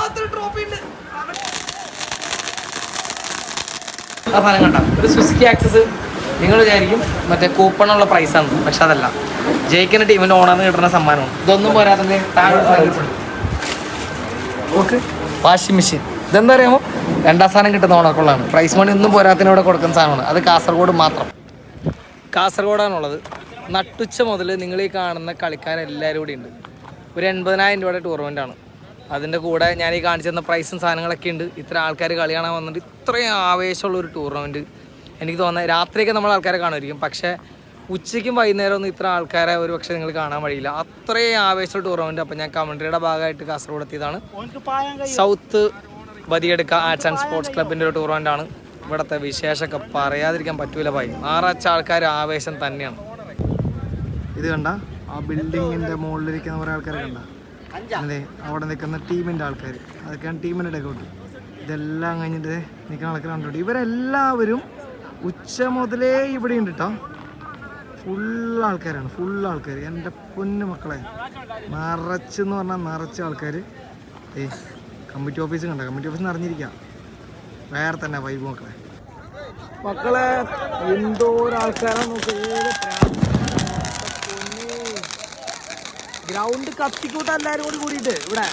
മാത്രം ട്രോഫി ഉണ്ട്. ആ സാധനം കണ്ട. ഒരു സുസുക്കി ആക്സസ് നിങ്ങൾ വിചാരിക്കും മറ്റേ കൂപ്പണുള്ള പ്രൈസാണ് പക്ഷെ അതല്ല. ജയിക്കുന്ന ടീമിന്റെ ഓണറിന് കിട്ടുന്ന സമ്മാനമാണ്. ഇതൊന്നും പോരാതെ താഴെ ഓക്കെ. Washing machine. ഇതെന്താ അറിയാമോ രണ്ടാം സ്ഥാനം കിട്ടുന്ന ഓണർക്കുള്ളതാണ് പ്രൈസ് മണി ഒന്നും പോരാത്തിനോടെ കൊടുക്കുന്ന സാധനമാണ്. അത് കാസർഗോഡ് മാത്രം. കാസർഗോഡാണുള്ളത്. നട്ടുച്ച മുതൽ നിങ്ങൾ ഈ കാണുന്ന കളിക്കാരെല്ലാവരും കൂടി ഉണ്ട്. ഒരു എൺപതിനായിരം രൂപയുടെ ടൂർണമെന്റ് ആണ്. അതിന്റെ കൂടെ ഞാൻ ഈ കാണിച്ചു തന്ന പ്രൈസും സാധനങ്ങളൊക്കെ ഉണ്ട്. ഇത്ര ആൾക്കാർ കളി കാണാൻ വന്നിട്ട് ഇത്രയും ആവേശമുള്ള ഒരു ടൂർണമെന്റ് എനിക്ക് തോന്നുന്നത് രാത്രിയൊക്കെ നമ്മൾ ആൾക്കാരെ കാണുമായിരിക്കും. പക്ഷേ ഉച്ചയ്ക്കും വൈകുന്നേരം ഒന്നും ഇത്ര ആൾക്കാരെ ഒരു പക്ഷേ നിങ്ങൾ കാണാൻ വഴിയില്ല. അത്രയും ആവേശമുള്ള ടൂർണമെന്റ് അപ്പോൾ ഞാൻ കമൻട്രിയുടെ ഭാഗമായിട്ട് കാസർഗോഡ് എത്തിയതാണ്. South Badiyadka arts and sports ക്ലബിന്റെ ഒരു ടൂർണമെന്റ് ആണ്. ഇവിടുത്തെ വിശേഷമൊക്കെ പറയാതിരിക്കാൻ പറ്റൂല ഭായി. ആറച്ച ആൾക്കാർ ആവേശം തന്നെയാണ്. ഇത് കണ്ട? ആ ബിൽഡിങ്ങിന്റെ മുകളിലിരിക്കുന്ന കുറേ ആൾക്കാരെ കണ്ട? അതെ അവിടെ നിൽക്കുന്ന ടീമിന്റെ ആൾക്കാർ അതൊക്കെയാണ് ടീമിന്റെ ഡെക്കൗട്ട് ഇതെല്ലാം കഴിഞ്ഞിട്ട് നിൽക്കുന്ന ആൾക്കാർ കണ്ടോട്ട് ഇവരെല്ലാവരും ഉച്ച മുതലേ ഇവിടെ ഉണ്ട് കേട്ടോ ഫുൾ ആൾക്കാരാണ് ഫുൾ ആൾക്കാർ എന്റെ പൊന്നു മക്കളെ നിറച്ചെന്ന് പറഞ്ഞാൽ നിറച്ച ആൾക്കാർ ഏ കമ്മിറ്റി ഓഫീസ് കണ്ട? കമ്മിറ്റി ഓഫീസ് നിറഞ്ഞിരിക്കാം. വേറെ തന്നെ വൈബ് മക്കളെ. മക്കളെ എന്തോരാൾക്കാരാണ് നോക്ക്. ഗ്രൗണ്ട് കത്തിക്കൂട്ട എല്ലാരും കൂടി കൂടിയിട്ട് ഇവിടെ.